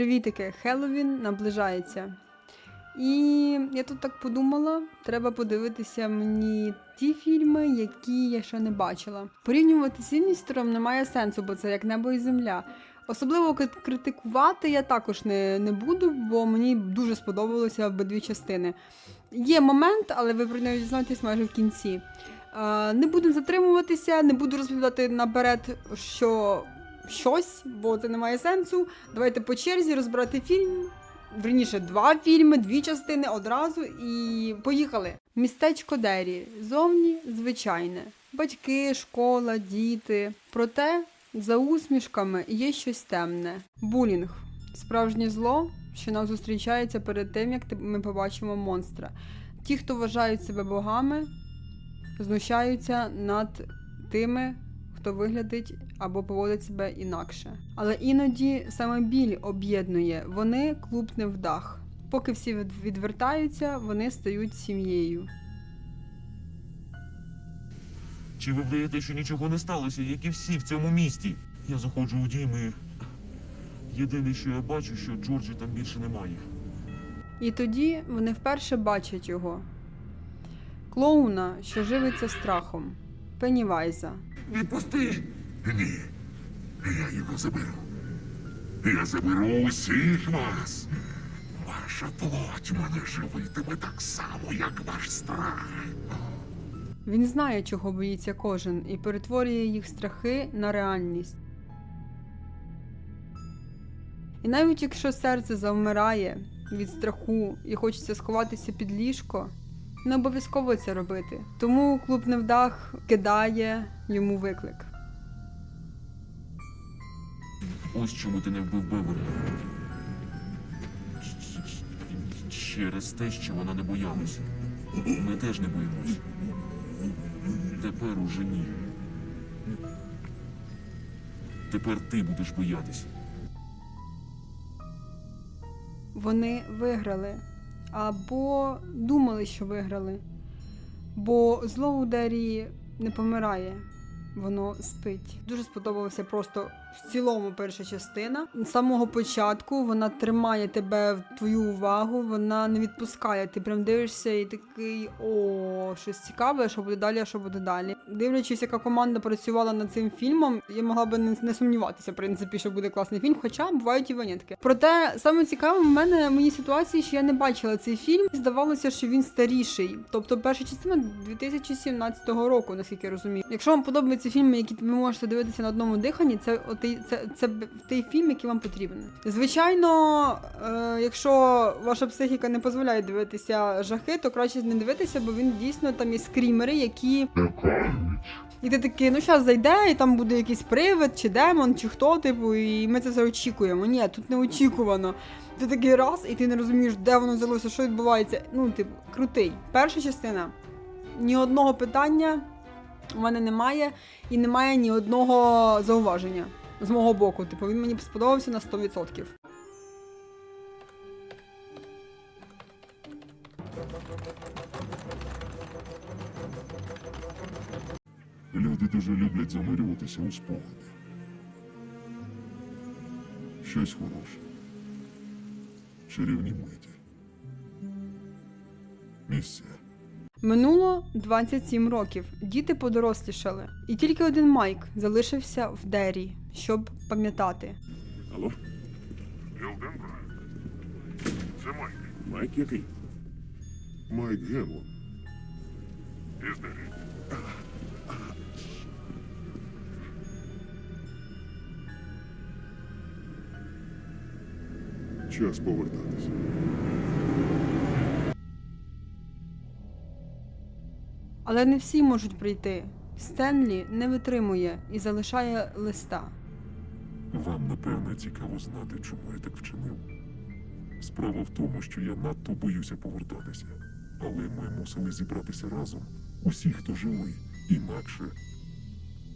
Привітики, Хеллоуін наближається. І я тут так подумала, треба подивитися мені ті фільми, які я ще не бачила. Порівнювати з Сіністером немає сенсу, бо це як небо і земля. Особливо критикувати я також не, не буду, бо мені дуже сподобалося обидві частини. Є момент, але ви про нього дізнаєтесь майже в кінці. Не буду затримуватися, не буду розповідати наперед, що щось, бо це не має сенсу. Давайте по черзі розбирати фільм. Верніше, два фільми, дві частини одразу і поїхали. Містечко Дері. Зовні звичайне. Батьки, школа, діти. Проте за усмішками є щось темне. Булінг справжнє зло, що нам зустрічається перед тим, як ми побачимо монстра. Ті, хто вважають себе богами, знущаються над тими, хто виглядить або поводить себе інакше. Але іноді саме біль об'єднує. Вони клуб невдах. Поки всі відвертаються, вони стають сім'єю. Чи ви вдаєте, що нічого не сталося, як і всі в цьому місті? Я заходжу у дім і... Єдине, що я бачу, що Джорджі там більше немає. І тоді вони вперше бачать його. Клоуна, що живиться страхом, Пеннівайза. Відпусти! Ні. Я його заберу. Я заберу усіх вас. Ваша плоть мене живитиме так само, як ваш страх. Він знає, чого боїться кожен, і перетворює їх страхи на реальність. І навіть якщо серце завмирає від страху і хочеться сховатися під ліжко, не обов'язково це робити. Тому клуб невдах кидає йому виклик. Ось чому ти не вбив Бевері. Через те, що вона не боялася. Ми теж не боїмось. Тепер уже ні. Тепер ти будеш боятися. Вони виграли або думали, що виграли. Бо зло у Дері не помирає, воно спить. Дуже сподобалася просто в цілому перша частина. З самого початку вона тримає тебе в твою увагу, вона не відпускає. Ти прям дивишся і такий о, щось цікаве, що буде далі, що буде далі. Дивлячись, яка команда працювала над цим фільмом, я могла би не, не сумніватися, в принципі, що буде класний фільм, хоча бувають і винятки. Проте саме цікаве в мене в моїй ситуації, що я не бачила цей фільм. Здавалося, що він старіший. Тобто перша частина 2017 року, наскільки я розумію. Якщо вам подобаються фільми, які ви можете дивитися на одному диханні, це отий, це, це той фільм, який вам потрібен. Звичайно, е, якщо ваша психіка не дозволяє дивитися жахи, то краще не дивитися, бо він дійсно там є скрімери, які і ти такий, ну зараз зайде, і там буде якийсь привид, чи демон, чи хто, типу, і ми це все очікуємо. Ні, тут не очікувано. Ти такий раз, і ти не розумієш, де воно взялося, що відбувається. Ну, типу, крутий. Перша частина. Ні одного питання у мене немає, і немає ні одного зауваження з мого боку. Типу, він мені сподобався на 100%. Люди дуже люблять занурюватися у спогади. Щось хороше. Чарівні миті. Місця. Минуло 27 років. Діти подорослішали. І тільки один Майк залишився в Дері, щоб пам'ятати. Алло? Елденбра. Це Майк. Майк який? Майк Генлон. Із Дері. Час повертатися. Але не всі можуть прийти. Стенлі не витримує і залишає листа. Вам, напевне, цікаво знати, чому я так вчинив. Справа в тому, що я надто боюся повертатися. Але ми мусили зібратися разом. Усі, хто живий, інакше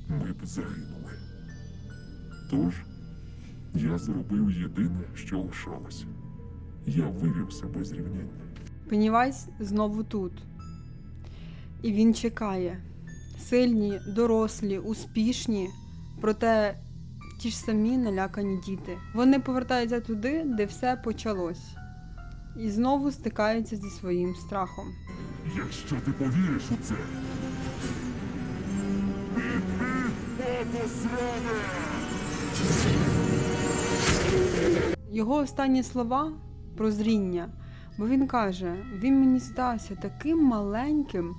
ми б загинули. Тож я зробив єдине, що лишалося. Я вивів себе з рівняння. Пеннівайз знову тут. І він чекає. Сильні, дорослі, успішні. Проте ті ж самі налякані діти. Вони повертаються туди, де все почалось, і знову стикаються зі своїм страхом. Якщо ти повіриш у це! Його останні слова прозріння, бо він каже: він мені здався таким маленьким,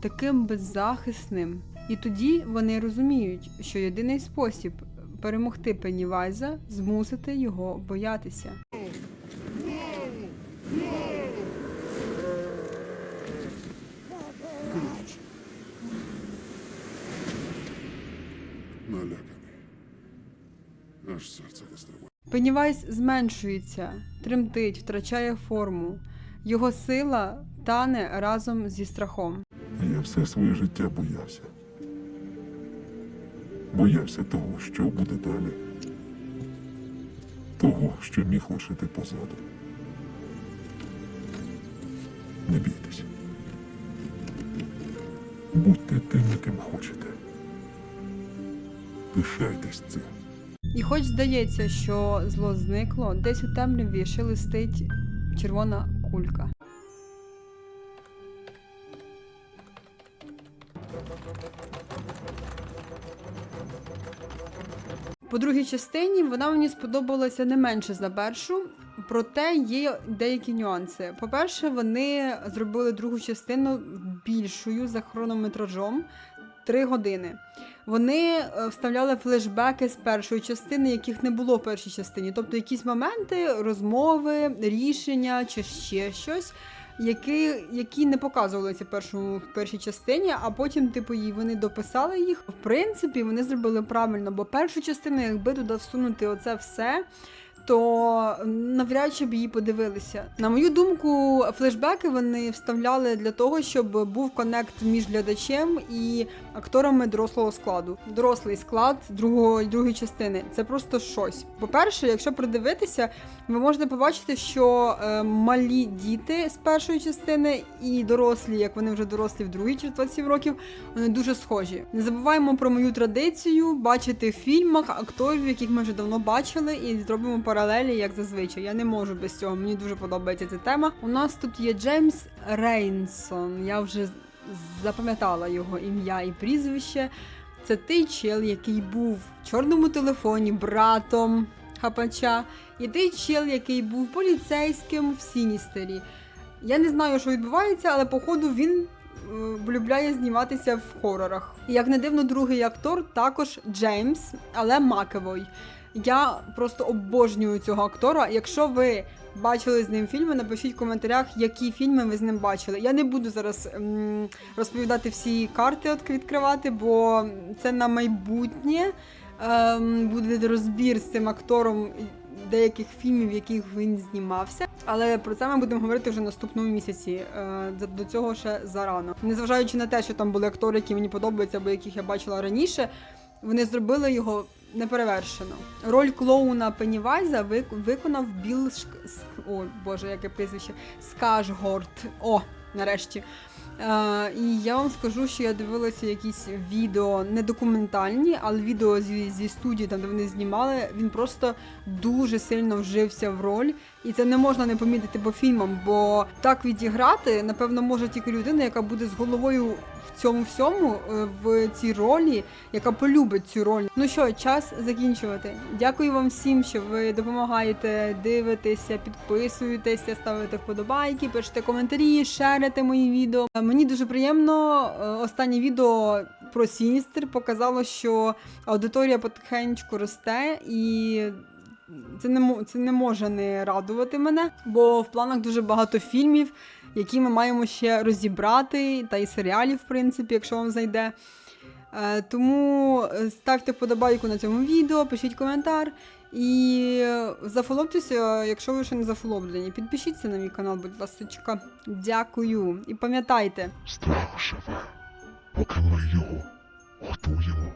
таким беззахисним. І тоді вони розуміють, що єдиний спосіб перемогти Пеннівайза змусити його боятися. наляканий. Аж серце. Пеннівайз зменшується, тремтить, втрачає форму. Його сила тане разом зі страхом. Я все своє життя боявся. Боявся того, що буде далі. Того, що міг лишити позаду. Не бійтесь. Будьте тим, яким хочете. Пишайтесь цим. І хоч здається, що зло зникло, десь у темряві шелестить червона кулька. По другій частині вона мені сподобалася не менше за першу, проте є деякі нюанси. По-перше, вони зробили другу частину більшою за хронометражом 3 години. Вони е, вставляли флешбеки з першої частини, яких не було в першій частині. Тобто якісь моменти, розмови, рішення чи ще щось, які, які не показувалися в першому в першій частині, а потім, типу, її вони дописали їх. В принципі, вони зробили правильно, бо першу частину, якби туди всунути оце все. То навряд чи б її подивилися. На мою думку, флешбеки вони вставляли для того, щоб був коннект між глядачем і акторами дорослого складу. Дорослий склад другого, другої частини це просто щось. По-перше, якщо придивитися, ви можете побачити, що е, малі діти з першої частини і дорослі, як вони вже дорослі в другій через 27 років, вони дуже схожі. Не забуваємо про мою традицію бачити в фільмах акторів, яких ми вже давно бачили, і зробимо паралелі, як зазвичай. Я не можу без цього. Мені дуже подобається ця тема. У нас тут є Джеймс Рейнсон. Я вже запам'ятала його ім'я і прізвище. Це той чел, який був в чорному телефоні братом хапача, і той чел, який був поліцейським в Сіністері. Я не знаю, що відбувається, але походу він е, полюбляє зніматися в хорорах. І як не дивно, другий актор також Джеймс, але Макевой. Я просто обожнюю цього актора. Якщо ви бачили з ним фільми, напишіть в коментарях, які фільми ви з ним бачили. Я не буду зараз м, розповідати всі карти відкривати, бо це на майбутнє ем, буде розбір з цим актором деяких фільмів, яких він знімався. Але про це ми будемо говорити вже наступному місяці. Е, До цього ще зарано. Незважаючи на те, що там були актори, які мені подобаються, або яких я бачила раніше, вони зробили його неперевершено. Роль клоуна Пеннівайза вик- виконав Білл Шк... О, Боже, яке прізвище? Скажгорд. О, нарешті. Е, і я вам скажу, що я дивилася якісь відео не документальні, але відео зі, зі студії, там де вони знімали. Він просто дуже сильно вжився в роль, і це не можна не помітити по фільмам, бо так відіграти, напевно, може тільки людина, яка буде з головою в цьому всьому, е, в цій ролі, яка полюбить цю роль. Ну що, час закінчувати. Дякую вам всім, що ви допомагаєте, дивитеся, підписуєтеся, ставите вподобайки, пишете коментарі, шерите мої відео. Е, Мені дуже приємно. е, Останнє відео про Сіністер показало, що аудиторія потихеньку росте і. Це не, це не може не радувати мене, бо в планах дуже багато фільмів, які ми маємо ще розібрати, та й серіалів, в принципі, якщо вам зайде. Е, Тому е, ставте вподобайку на цьому відео, пишіть коментар і е, зафоловтеся, якщо ви ще не зафоловлені. Підпишіться на мій канал, будь ласка. Дякую. І пам'ятайте, Страх живе, поки ми його готуємо.